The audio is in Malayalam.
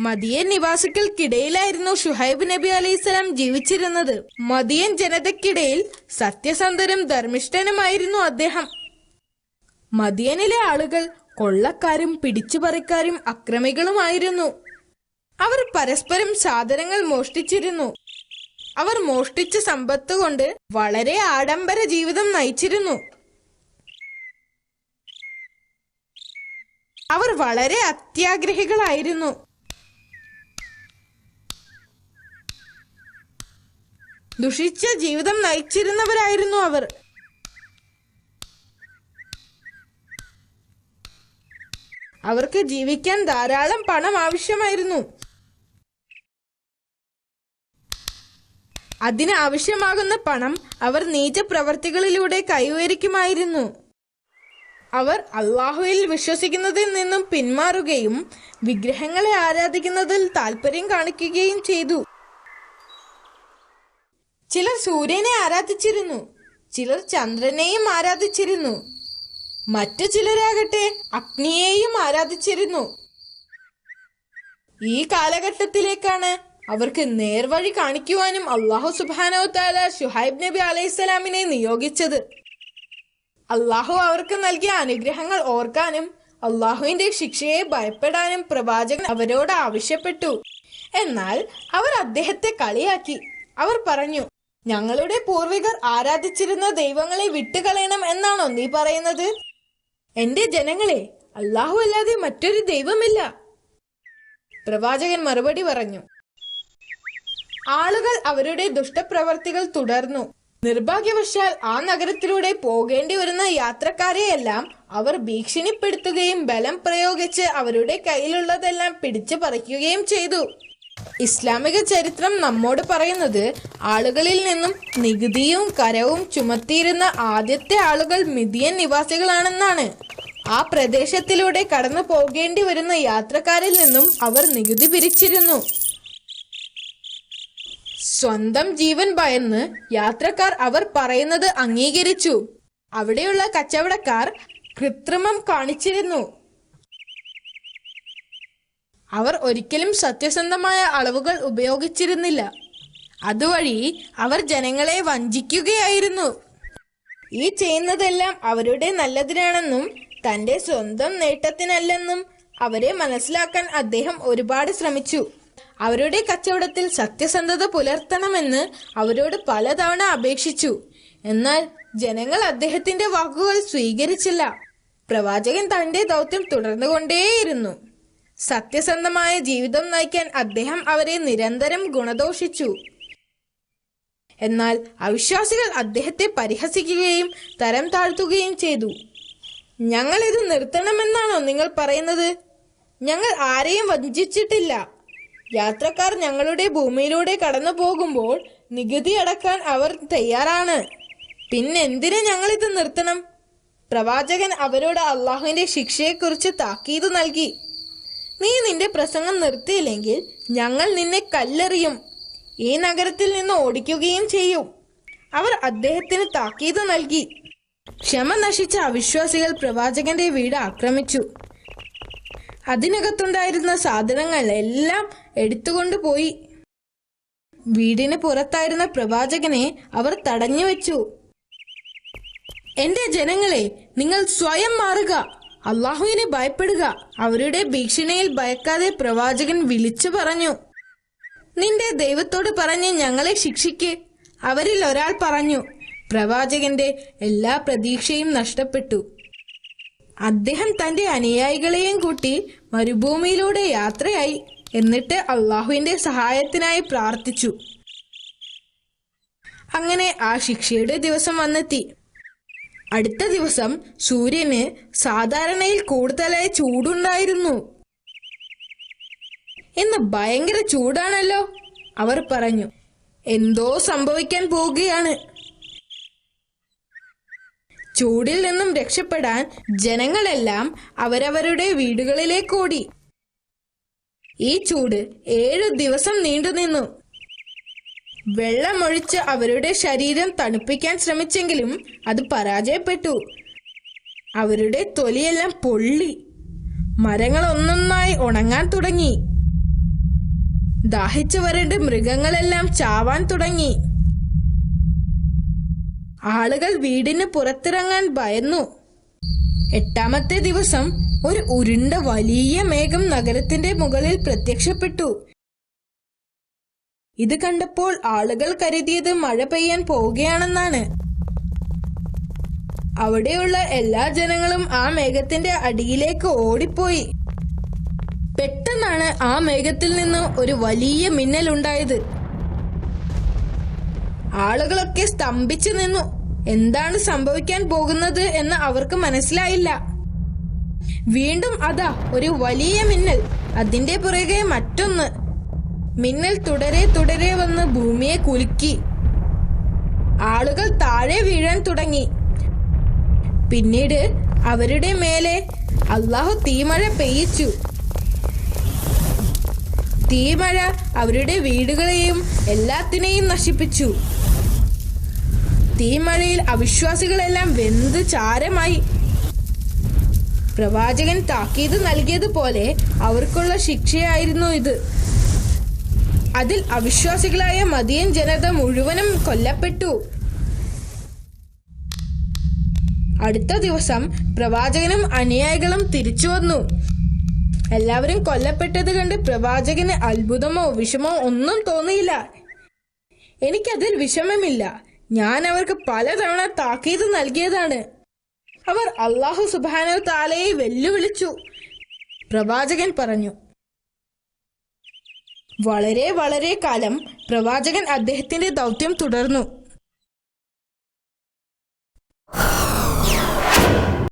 മദിയൻ നിവാസികൾക്കിടയിലായിരുന്നു ഷുഹൈബ് നബി അലൈഹിസ്സലാം ജീവിച്ചിരുന്നത്. മദിയൻ ജനതയ്ക്കിടയിൽ സത്യസന്ധനും ധർമ്മിഷ്ഠനുമായിരുന്നു അദ്ദേഹം. മദിയനിലെ ആളുകൾ കൊള്ളക്കാരും പിടിച്ചുപറിക്കാരും അക്രമികളുമായിരുന്നു. അവർ പരസ്പരം സാധനങ്ങൾ മോഷ്ടിച്ചിരുന്നു. അവർ മോഷ്ടിച്ച സമ്പത്ത് കൊണ്ട് വളരെ ആഡംബര ജീവിതം നയിച്ചിരുന്നു. അവർ വളരെ അത്യാഗ്രഹികളായിരുന്നു. ദുഷിച്ച ജീവിതം നയിച്ചിരുന്നവരായിരുന്നു അവർ. അവർക്ക് ജീവിക്കാൻ ധാരാളം പണം ആവശ്യമായിരുന്നു. അതിന് ആവശ്യമാകുന്ന പണം അവർ നീച പ്രവർത്തികളിലൂടെ കൈവരിക്കുമായിരുന്നു. അവർ അള്ളാഹുവിൽ വിശ്വസിക്കുന്നതിൽ നിന്നും പിന്മാറുകയും വിഗ്രഹങ്ങളെ ആരാധിക്കുന്നതിൽ താല്പര്യം കാണിക്കുകയും ചെയ്തു. ചിലർ സൂര്യനെ ആരാധിച്ചിരുന്നു ചിലർ ചന്ദ്രനെയും ആരാധിച്ചിരുന്നു. മറ്റു ചിലരാകട്ടെ അഗ്നിയെയും ആരാധിച്ചിരുന്നു. ഈ കാലഘട്ടത്തിലേക്കാണ് അവർക്ക് നേർവഴി കാണിക്കുവാനും അള്ളാഹു സുബാനോ താല ഷുഹൈബ് നബി അലൈഹിസ്സലാമിനെ നിയോഗിച്ചത്. അള്ളാഹു അവർക്ക് നൽകിയ അനുഗ്രഹങ്ങൾ ഓർക്കാനും അള്ളാഹുവിന്റെ ശിക്ഷയെ ഭയപ്പെടാനും പ്രവാചകൻ അവരോട് ആവശ്യപ്പെട്ടു. എന്നാൽ അവർ അദ്ദേഹത്തെ കളിയാക്കി. അവർ പറഞ്ഞു ഞങ്ങളുടെ പൂർവികർ ആരാധിച്ചിരുന്ന ദൈവങ്ങളെ വിട്ടുകളയണം എന്നാണോ നീ പറയുന്നത്? എന്റെ ജനങ്ങളെ അള്ളാഹു അല്ലാതെ മറ്റൊരു ദൈവമില്ല. പ്രവാചകൻ മറുപടി പറഞ്ഞു ആളുകൾ അവരുടെ ദുഷ്ടപ്രവർത്തികൾ തുടർന്നു. നിർഭാഗ്യവശാൽ ആ നഗരത്തിലൂടെ പോകേണ്ടി വരുന്ന യാത്രക്കാരെയെല്ലാം അവർ ഭീഷണിപ്പെടുത്തുകയും ബലം പ്രയോഗിച്ച് അവരുടെ കയ്യിലുള്ളതെല്ലാം പിടിച്ചു പറിക്കുകയും ചെയ്തു. ഇസ്ലാമിക ചരിത്രം നമ്മോട് പറയുന്നത് ആളുകളിൽ നിന്നും നികുതിയും കരവും ചുമത്തിയിരുന്ന ആദ്യത്തെ ആളുകൾ മിതിയൻ നിവാസികളാണെന്നാണ്. ആ പ്രദേശത്തിലൂടെ കടന്നു പോകേണ്ടി വരുന്ന യാത്രക്കാരിൽ നിന്നും അവർ നികുതി പിരിച്ചിരുന്നു. സ്വന്തം ജീവൻ ഭയന്ന് യാത്രക്കാർ അവർ പറയുന്നത് അംഗീകരിച്ചു. അവിടെയുള്ള കച്ചവടക്കാർ കൃത്രിമം കാണിച്ചിരുന്നു. അവർ ഒരിക്കലും സത്യസന്ധമായ അളവുകൾ ഉപയോഗിച്ചിരുന്നില്ല. അതുവഴി അവർ ജനങ്ങളെ വഞ്ചിക്കുകയായിരുന്നു. ഈ ചെയ്യുന്നതെല്ലാം അവരുടെ നല്ലതിനാണെന്നും തന്റെ സ്വന്തം നേട്ടത്തിനല്ലെന്നും അവരെ മനസ്സിലാക്കാൻ അദ്ദേഹം ഒരുപാട് ശ്രമിച്ചു. അവരുടെ കച്ചവടത്തിൽ സത്യസന്ധത പുലർത്തണമെന്ന് അവരോട് പലതവണ അപേക്ഷിച്ചു. എന്നാൽ ജനങ്ങൾ അദ്ദേഹത്തിന്റെ വാക്കുകൾ സ്വീകരിച്ചില്ല. പ്രവാചകൻ തന്റെ ദൗത്യം തുടർന്നുകൊണ്ടേയിരുന്നു. സത്യസന്ധമായ ജീവിതം നയിക്കാൻ അദ്ദേഹം അവരെ നിരന്തരം ഗുണദോഷിച്ചു. എന്നാൽ അവിശ്വാസികൾ അദ്ദേഹത്തെ പരിഹസിക്കുകയും തരം താഴ്ത്തുകയും ചെയ്തു. ഞങ്ങൾ ഇത് നിർത്തണമെന്നാണോ നിങ്ങൾ പറയുന്നത്? ഞങ്ങൾ ആരെയും വഞ്ചിച്ചിട്ടില്ല. യാത്രക്കാർ ഞങ്ങളുടെ ഭൂമിയിലൂടെ കടന്നു പോകുമ്പോൾ നികുതി അടക്കാൻ അവർ തയ്യാറാണ്. പിന്നെന്തിനു ഞങ്ങൾ ഇത് നിർത്തണം? പ്രവാചകൻ അവരോട് അള്ളാഹുവിന്റെ ശിക്ഷയെക്കുറിച്ച് താക്കീത് നൽകി. നീ നിന്റെ പ്രസംഗം നിർത്തിയില്ലെങ്കിൽ ഞങ്ങൾ നിന്നെ കല്ലെറിയും. ഈ നഗരത്തിൽ നിന്ന് ഓടിക്കുകയും ചെയ്യും. അവർ അദ്ദേഹത്തിന് താക്കീത് നൽകി. ക്ഷമ നശിച്ച അവിശ്വാസികൾ പ്രവാചകന്റെ വീട് ആക്രമിച്ചു. അതിനകത്തുണ്ടായിരുന്ന സാധനങ്ങൾ എല്ലാം എടുത്തുകൊണ്ടുപോയി വീടിന് പുറത്തായിരുന്ന പ്രവാചകനെ അവർ തടഞ്ഞു വെച്ചു. എന്റെ ജനങ്ങളെ നിങ്ങൾ സ്വയം മാറുക. അള്ളാഹുവിനെ ഭയപ്പെടുക. അവരുടെ ഭീഷണിയിൽ ഭയക്കാതെ പ്രവാചകൻ വിളിച്ചു പറഞ്ഞു. നിന്റെ ദൈവത്തോട് പറഞ്ഞ് ഞങ്ങളെ ശിക്ഷിക്ക്. അവരിൽ ഒരാൾ പറഞ്ഞു പ്രവാചകന്റെ എല്ലാ പ്രതീക്ഷയും നഷ്ടപ്പെട്ടു. അദ്ദേഹം തന്റെ അനുയായികളെയും കൂട്ടി മരുഭൂമിയിലൂടെ യാത്രയായി. എന്നിട്ട് അള്ളാഹുവിന്റെ സഹായത്തിനായി പ്രാർത്ഥിച്ചു. അങ്ങനെ ആ ശിക്ഷയുടെ ദിവസം വന്നെത്തി. അടുത്ത ദിവസം സൂര്യന് സാധാരണയിൽ കൂടുതലായി ചൂടുണ്ടായിരുന്നു. എന്ന് ഭയങ്കര ചൂടാണല്ലോ അവർ പറഞ്ഞു. എന്തോ സംഭവിക്കാൻ പോവുകയാണ്. ചൂടിൽ നിന്നും രക്ഷപ്പെടാൻ ജനങ്ങളെല്ലാം അവരവരുടെ വീടുകളിലേക്കോടി ഈ ചൂട് ഏഴു ദിവസം നീണ്ടുനിന്നു. വെള്ളമൊഴിച്ച് അവരുടെ ശരീരം തണുപ്പിക്കാൻ ശ്രമിച്ചെങ്കിലും അത് പരാജയപ്പെട്ടു. അവരുടെ തൊലിയെല്ലാം പൊള്ളി. മരങ്ങൾ ഒന്നൊന്നായി ഉണങ്ങാൻ തുടങ്ങി. ദാഹിച്ചു വരേണ്ട മൃഗങ്ങളെല്ലാം ചാവാൻ തുടങ്ങി. ആളുകൾ വീടിന് പുറത്തിറങ്ങാൻ ഭയന്നു. എട്ടാമത്തെ ദിവസം ഒരു ഉരുണ്ട വലിയ മേഘം നഗരത്തിന്റെ മുകളിൽ പ്രത്യക്ഷപ്പെട്ടു. ഇത് കണ്ടപ്പോൾ ആളുകൾ കരുതിയത് മഴ പെയ്യാൻ പോവുകയാണെന്നാണ്. അവിടെയുള്ള എല്ലാ ജനങ്ങളും ആ മേഘത്തിന്റെ അടിയിലേക്ക് ഓടിപ്പോയി. പെട്ടെന്നാണ് ആ മേഘത്തിൽ നിന്ന് ഒരു വലിയ മിന്നൽ ഉണ്ടായത്. ആളുകളൊക്കെ സ്തംഭിച്ചു നിന്നു. എന്താണ് സംഭവിക്കാൻ പോകുന്നത് എന്ന് അവർക്ക് മനസ്സിലായില്ല. വീണ്ടും അതാ ഒരു വലിയ മിന്നൽ. അതിന്റെ പുറകെ മറ്റൊന്ന്. മിന്നൽ തുടരെ തുടരെ വന്ന് ഭൂമിയെ കുലുക്കി. ആളുകൾ താഴെ വീഴാൻ തുടങ്ങി. പിന്നീട് അവരുടെ മേലെ അള്ളാഹു തീമഴ പെയ്യിച്ചു. തീമഴ അവരുടെ വീടുകളെയും എല്ലാത്തിനെയും നശിപ്പിച്ചു. തീമഴയിൽ അവിശ്വാസികളെല്ലാം വെന്ത് ചാരമായി. പ്രവാചകൻ താക്കീത് നൽകിയതുപോലെ അവർക്കുള്ള ശിക്ഷയായിരുന്നു ഇത്. അതിൽ അവിശ്വാസികളായ മതിയൻ ജനത മുഴുവനും കൊല്ലപ്പെട്ടു. അടുത്ത ദിവസം പ്രവാചകനും അനുയായികളും തിരിച്ചു വന്നു. എല്ലാവരും കൊല്ലപ്പെട്ടത് കണ്ട് പ്രവാചകന് അത്ഭുതമോ വിഷമോ ഒന്നും തോന്നിയില്ല. എനിക്കതിൽ വിഷമമില്ല. ഞാൻ അവർക്ക് പലതവണ താക്കീത് നൽകിയതാണ്. അവർ അള്ളാഹു സുബാനോ താലയെ വെല്ലുവിളിച്ചു. പ്രവാചകൻ പറഞ്ഞു വളരെ വളരെ കാലം പ്രവാചകൻ അദ്ദേഹത്തിന്റെ ദൗത്യം തുടർന്നു.